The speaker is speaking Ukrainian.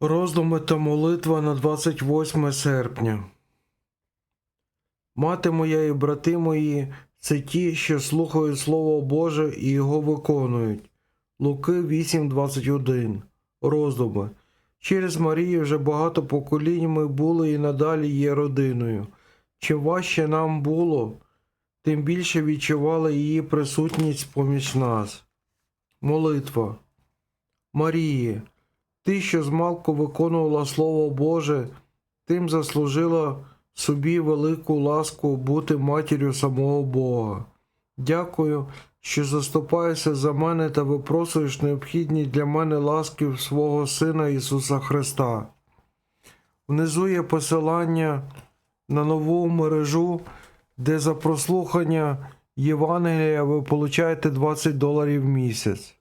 Роздуми та молитва на 28 серпня. Мати моя і брати мої це ті, що слухають Слово Боже і його виконують. Луки 8.21. Роздуми. Через Марію вже багато поколінь ми були і надалі є родиною. Чим важче нам було, тим більше відчували її присутність поміж нас. Молитва. Марії. Ти, що змалку виконувала Слово Боже, тим заслужила собі велику ласку бути матір'ю самого Бога. Дякую, що заступаєшся за мене та випросуєш необхідні для мене ласки свого Сина Ісуса Христа. Внизу є посилання на нову мережу, де за прослухання Євангелія ви получаєте 20 доларів в місяць.